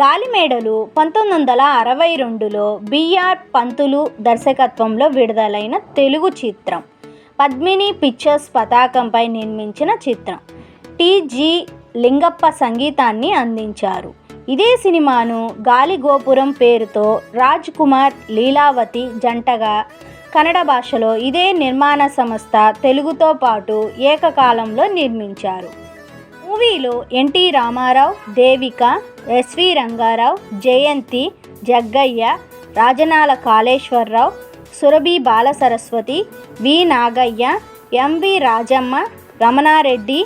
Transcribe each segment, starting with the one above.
గాలిమేడలు పంతొమ్మిది వందల అరవై రెండులో బిఆర్ పంతులు దర్శకత్వంలో విడుదలైన తెలుగు చిత్రం. పద్మిని పిక్చర్స్ పతాకంపై నిర్మించిన చిత్రం. టిజి లింగప్ప సంగీతాన్ని అందించారు. ఇదే సినిమాను గాలి గోపురం పేరుతో రాజ్ కుమార్ లీలావతి జంటగా కన్నడ భాషలో ఇదే నిర్మాణ సంస్థ తెలుగుతో పాటు ఏకకాలంలో నిర్మించారు. మూవీలో N T Rama Rao Devika S V Ranga Rao Jayanthi Jaggayya Rajanala Kaleswara Rao Surabhi Balasaraswathi V Nagayya M V Rajamma Ramana Reddy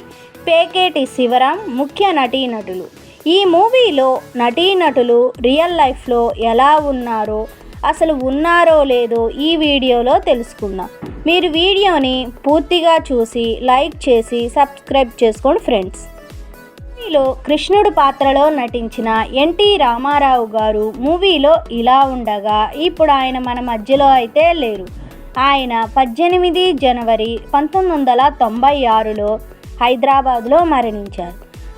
Peketi Sivaram ముఖ్య నటీనటులు. ఈ మూవీలో నటీనటులు రియల్ లైఫ్లో ఎలా ఉన్నారో అసలు ఉన్నారో లేదో ఈ వీడియోలో తెలుసుకుందాం. మీరు వీడియోని పూర్తిగా చూసి లైక్ చేసి సబ్స్క్రైబ్ చేసుకోండి ఫ్రెండ్స్. మూవీలో కృష్ణుడు పాత్రలో నటించిన ఎన్టీ రామారావు గారు మూవీలో ఇలా ఉండగా ఇప్పుడు ఆయన మన మధ్యలో అయితే లేరు. ఆయన పద్దెనిమిది జనవరి పంతొమ్మిది వందల తొంభై ఆరులో హైదరాబాద్లో మరణించారు.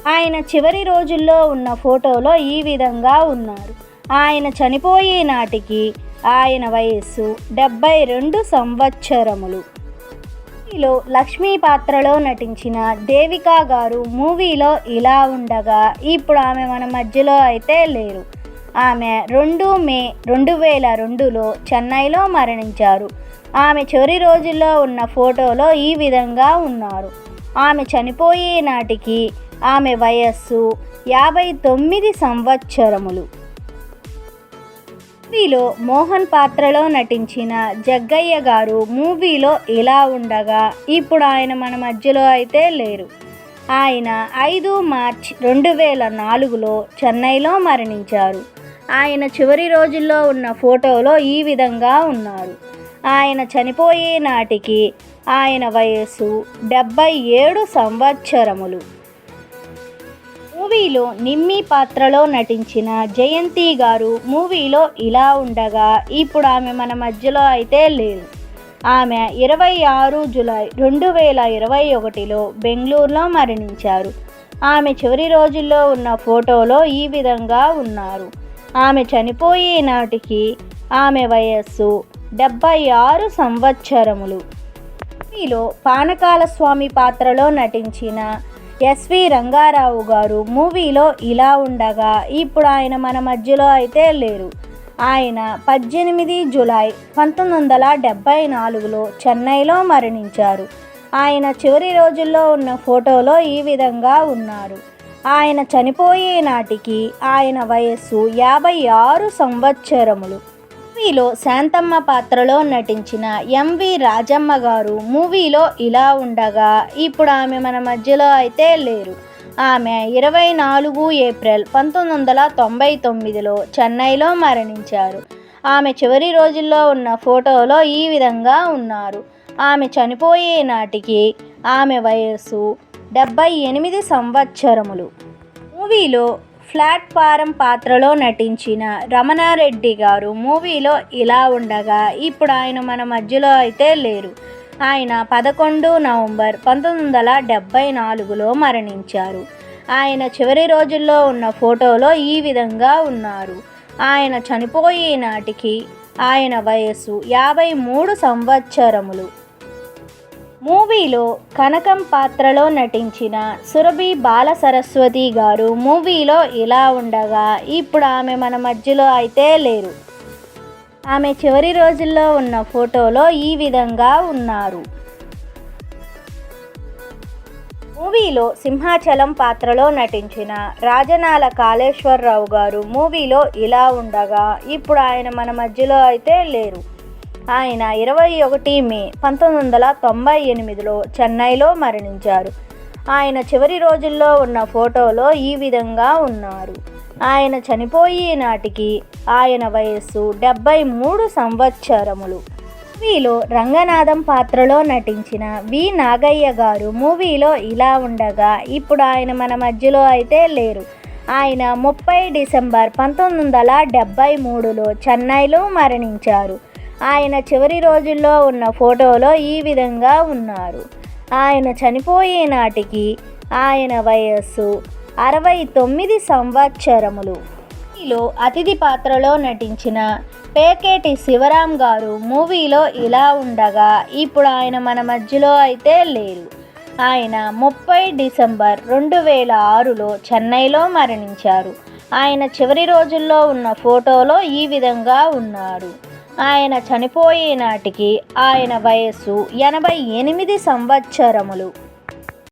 ఆయన చివరి రోజుల్లో ఉన్న ఫోటోలో ఈ విధంగా ఉన్నారు. ఆయన చనిపోయే నాటికి ఆయన వయస్సు డెబ్బై రెండు సంవత్సరములు. మూవీలో లక్ష్మీ పాత్రలో నటించిన దేవికా గారు మూవీలో ఇలా ఉండగా ఇప్పుడు ఆమె మన మధ్యలో అయితే లేరు. ఆమె రెండు మే రెండు వేల రెండులో చెన్నైలో మరణించారు. ఆమె చివరి రోజుల్లో ఉన్న ఫోటోలో ఈ విధంగా ఉన్నారు. ఆమె చనిపోయే నాటికి ఆమె వయస్సు యాభై తొమ్మిది సంవత్సరములు. మూవీలో మోహన్ పాత్రలో నటించిన జగ్గయ్య గారు మూవీలో ఇలా ఉండగా ఇప్పుడు ఆయన మన మధ్యలో అయితే లేరు. ఆయన ఐదు మార్చ్ రెండు వేల నాలుగులో చెన్నైలో మరణించారు. ఆయన చివరి రోజుల్లో ఉన్న ఫోటోలో ఈ విధంగా ఉన్నారు. ఆయన చనిపోయే నాటికి ఆయన వయస్సు డెబ్బై ఏడు సంవత్సరములు. మూవీలో నిమ్మి పాత్రలో నటించిన జయంతి గారు మూవీలో ఇలా ఉండగా ఇప్పుడు ఆమె మన మధ్యలో అయితే లేదు. ఆమె ఇరవై ఆరు జులై రెండు వేల ఇరవై ఒకటిలో బెంగళూరులో మరణించారు. ఆమె చివరి రోజుల్లో ఉన్న ఫోటోలో ఈ విధంగా ఉన్నారు. ఆమె చనిపోయే నాటికి ఆమె వయస్సు డెబ్బై ఆరు సంవత్సరములు. మూవీలో పానకాల స్వామి పాత్రలో నటించిన ఎస్వి రంగారావు గారు మూవీలో ఇలా ఉండగా ఇప్పుడు ఆయన మన మధ్యలో అయితే లేరు. ఆయన పద్దెనిమిది జులై పంతొమ్మిది వందల డెబ్భై నాలుగులో చెన్నైలో మరణించారు. ఆయన చివరి రోజుల్లో ఉన్న ఫోటోలో ఈ విధంగా ఉన్నారు. ఆయన చనిపోయే నాటికి ఆయన వయస్సు యాభై ఆరు సంవత్సరములు. మూవీలో శాంతమ్మ పాత్రలో నటించిన ఎంవి రాజమ్మ గారు మూవీలో ఇలా ఉండగా ఇప్పుడు ఆమె మన మధ్యలో అయితే లేరు. ఆమె ఇరవై నాలుగు ఏప్రిల్ పంతొమ్మిది వందల తొంభై తొమ్మిదిలో చెన్నైలో మరణించారు. ఆమె చివరి రోజుల్లో ఉన్న ఫోటోలో ఈ విధంగా ఉన్నారు. ఆమె చనిపోయే నాటికి ఆమె వయస్సు డెబ్బై ఎనిమిది సంవత్సరములు. మూవీలో ప్లాట్ఫారం పాత్రలో నటించిన రమణారెడ్డి గారు మూవీలో ఇలా ఉండగా ఇప్పుడు ఆయన మన మధ్యలో అయితే లేరు. ఆయన పదకొండు నవంబర్ పంతొమ్మిది వందల డెబ్భై నాలుగులో మరణించారు. ఆయన చివరి రోజుల్లో ఉన్న ఫోటోలో ఈ విధంగా ఉన్నారు. ఆయన చనిపోయే నాటికి ఆయన వయస్సు యాభై మూడు సంవత్సరములు. మూవీలో కనకం పాత్రలో నటించిన సురభి బాల సరస్వతి గారు మూవీలో ఇలా ఉండగా ఇప్పుడు ఆమె మన మధ్యలో అయితే లేరు. ఆమె చివరి రోజుల్లో ఉన్న ఫోటోలో ఈ విధంగా ఉన్నారు. మూవీలో సింహాచలం పాత్రలో నటించిన రాజనాల కాళేశ్వరరావు గారు మూవీలో ఇలా ఉండగా ఇప్పుడు ఆయన మన మధ్యలో అయితే లేరు. ఆయన ఇరవై ఒకటి మే పంతొమ్మిది వందల తొంభై ఎనిమిదిలో చెన్నైలో మరణించారు. ఆయన చివరి రోజుల్లో ఉన్న ఫోటోలో ఈ విధంగా ఉన్నారు. ఆయన చనిపోయే నాటికి ఆయన వయస్సు డెబ్బై మూడు సంవత్సరములు. మూవీలో రంగనాథం పాత్రలో నటించిన వి నాగయ్య గారు మూవీలో ఇలా ఉండగా ఇప్పుడు ఆయన మన మధ్యలో అయితే లేరు. ఆయన ముప్పై డిసెంబర్ పంతొమ్మిది వందల డెబ్భై మూడులో చెన్నైలో మరణించారు. ఆయన చివరి రోజుల్లో ఉన్న ఫోటోలో ఈ విధంగా ఉన్నారు. ఆయన చనిపోయే నాటికి ఆయన వయస్సు అరవై తొమ్మిది సంవత్సరములు. మూవీలో అతిథి పాత్రలో నటించిన పేకేటి శివరాం గారు మూవీలో ఇలా ఉండగా ఇప్పుడు ఆయన మన మధ్యలో అయితే లేరు. ఆయన ముప్పై డిసెంబర్ రెండు వేల ఆరులో చెన్నైలో మరణించారు. ఆయన చివరి రోజుల్లో ఉన్న ఫోటోలో ఈ విధంగా ఉన్నారు. ఆయన చనిపోయే నాటికి ఆయన వయస్సు ఎనభై ఎనిమిది సంవత్సరములు.